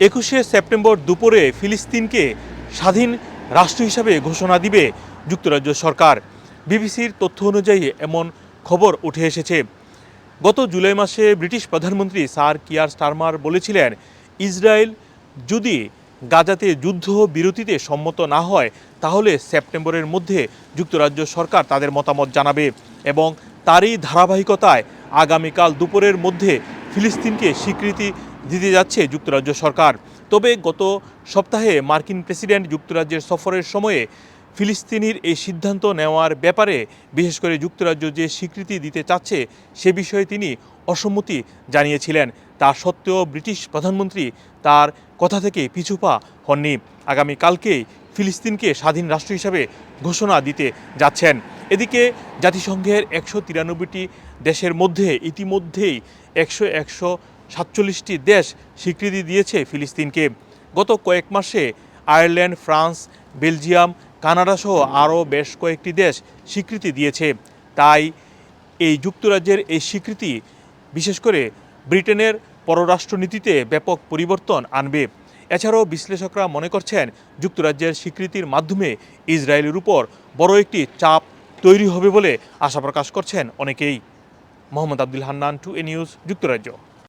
একুশে সেপ্টেম্বর দুপুরে ফিলিস্তিনকে স্বাধীন রাষ্ট্র হিসাবে ঘোষণা দিবে যুক্তরাজ্য সরকার। বিবিসির তথ্য অনুযায়ী এমন খবর উঠে এসেছে। গত জুলাই মাসে ব্রিটিশ প্রধানমন্ত্রী স্যার কিয়ার স্টারমার বলেছিলেন, ইসরায়েল যদি গাজাতে যুদ্ধ বিরতিতে সম্মত না হয়, তাহলে সেপ্টেম্বরের মধ্যে যুক্তরাজ্য সরকার তাদের মতামত জানাবে এবং তারই ধারাবাহিকতায় আগামীকাল দুপুরের মধ্যে ফিলিস্তিনকে স্বীকৃতি দিতে যাচ্ছে যুক্তরাজ্য সরকার। তবে গত সপ্তাহে মার্কিন প্রেসিডেন্ট যুক্তরাজ্যের সফরের সময়ে ফিলিস্তিনির এই সিদ্ধান্ত নেওয়ার ব্যাপারে, বিশেষ করে যুক্তরাজ্য যে স্বীকৃতি দিতে চাচ্ছে, সে বিষয়ে তিনি অসম্মতি জানিয়েছিলেন। তা সত্ত্বেও ব্রিটিশ প্রধানমন্ত্রী তার কথা থেকে পিছুপা হননি। আগামীকালকেই ফিলিস্তিনকে স্বাধীন রাষ্ট্র হিসাবে ঘোষণা দিতে যাচ্ছেন। এদিকে জাতিসংঘের একশো তিরানব্বইটি দেশের মধ্যে ইতিমধ্যেই একশো একশো সাতচল্লিশটি দেশ স্বীকৃতি দিয়েছে ফিলিস্তিনকে। গত কয়েক মাসে আয়ারল্যান্ড, ফ্রান্স, বেলজিয়াম, কানাডা সহ আরও বেশ কয়েকটি দেশ স্বীকৃতি দিয়েছে। তাই এই যুক্তরাজ্যের এই স্বীকৃতি, বিশেষ করে ব্রিটেনের পররাষ্ট্রনীতিতে ব্যাপক পরিবর্তন আনবে। এছাড়াও বিশ্লেষকরা মনে করছেন, যুক্তরাজ্যের স্বীকৃতির মাধ্যমে ইসরায়েলের উপর বড় একটি চাপ তৈরি হবে বলে আশা প্রকাশ করছেন অনেকেই। মোহাম্মদ আব্দুল হান্নান, টু এ নিউজ, যুক্তরাজ্য।